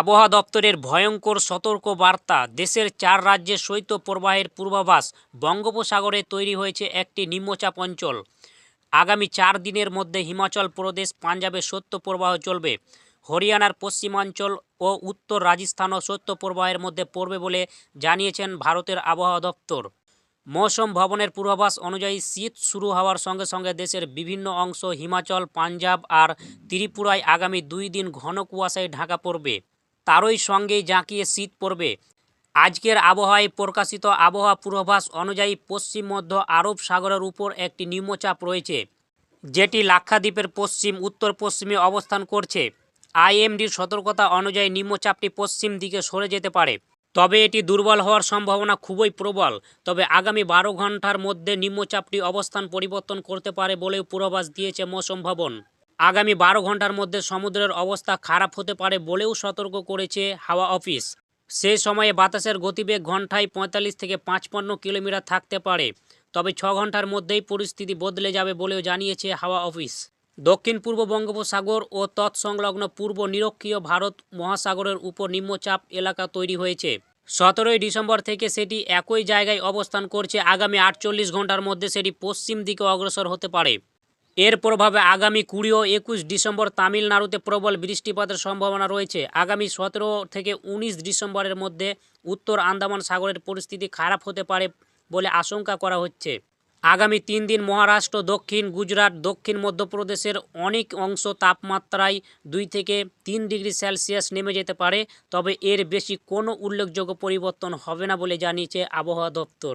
আবহাওয়া দপ্তরের ভয়ঙ্কর সতর্ক বার্তা দেশের চার রাজ্যে শৈত্যপ্রবাহের পূর্বাভাস বঙ্গোপসাগরে তৈরি হয়েছে একটি নিম্নচাপ অঞ্চল। আগামী চার দিনের মধ্যে হিমাচল প্রদেশ, পাঞ্জাবে শৈত্যপ্রবাহ চলবে। হরিয়ানার পশ্চিমাঞ্চল ও উত্তর রাজস্থানও শৈত্যপ্রবাহের মধ্যে পড়বে বলে জানিয়েছেন ভারতের আবহাওয়া দপ্তর। মৌসুম ভবনের পূর্বাভাস অনুযায়ী শীত শুরু হওয়ার সঙ্গে সঙ্গে দেশের বিভিন্ন অংশ হিমাচল, পাঞ্জাব আর ত্রিপুরায় আগামী দুই দিন ঘন কুয়াশায় ঢাকা পড়বে। তারই সঙ্গেই জাঁকিয়ে শীত পড়বে। আজকের আবহাওয়ায় প্রকাশিত আবহাওয়া পূর্বাভাস অনুযায়ী পশ্চিম, মধ্য আরব সাগরের উপর একটি নিম্নচাপ রয়েছে, যেটি লাক্ষাদ্বীপের পশ্চিম, উত্তর পশ্চিমে অবস্থান করছে। আইএমডির সতর্কতা অনুযায়ী নিম্নচাপটি পশ্চিম দিকে সরে যেতে পারে। তবে এটি দুর্বল হওয়ার সম্ভাবনা খুবই প্রবল। তবে আগামী বারো ঘণ্টার মধ্যে নিম্নচাপটি অবস্থান পরিবর্তন করতে পারে বলেও পূর্বাভাস দিয়েছে মৌসুম ভবন। আগামী বারো ঘণ্টার মধ্যে সমুদ্রের অবস্থা খারাপ হতে পারে বলেও সতর্ক করেছে হাওয়া অফিস। সে সময়ে বাতাসের গতিবেগ ঘন্টায় পঁয়তাল্লিশ থেকে পাঁচপান্ন কিলোমিটার থাকতে পারে। তবে ছ ঘণ্টার মধ্যেই পরিস্থিতি বদলে যাবে বলেও জানিয়েছে হাওয়া অফিস। দক্ষিণ পূর্ব বঙ্গোপসাগর ও তৎসংলগ্ন পূর্ব নিরক্ষীয় ভারত মহাসাগরের উপর নিম্নচাপ এলাকা তৈরি হয়েছে। সতেরোই ডিসেম্বর থেকে সেটি একই জায়গায় অবস্থান করছে। আগামী আটচল্লিশ ঘণ্টার মধ্যে সেটি পশ্চিম দিকে অগ্রসর হতে পারে। এর প্রভাবে আগামী কুড়ি ও একুশ ডিসেম্বর তামিলনাড়ুতে প্রবল বৃষ্টিপাতের সম্ভাবনা রয়েছে। আগামী সতেরো থেকে উনিশ ডিসেম্বরের মধ্যে উত্তর আন্দামান সাগরের পরিস্থিতি খারাপ হতে পারে বলে আশঙ্কা করা হচ্ছে। আগামী তিন দিন মহারাষ্ট্র, দক্ষিণ গুজরাট, দক্ষিণ মধ্যপ্রদেশের অনেক অংশ তাপমাত্রায় দুই থেকে তিন ডিগ্রি সেলসিয়াস নেমে যেতে পারে, তবে এর বেশি কোনো উল্লেখযোগ্য পরিবর্তন হবে না বলে জানিয়েছে আবহাওয়া দপ্তর।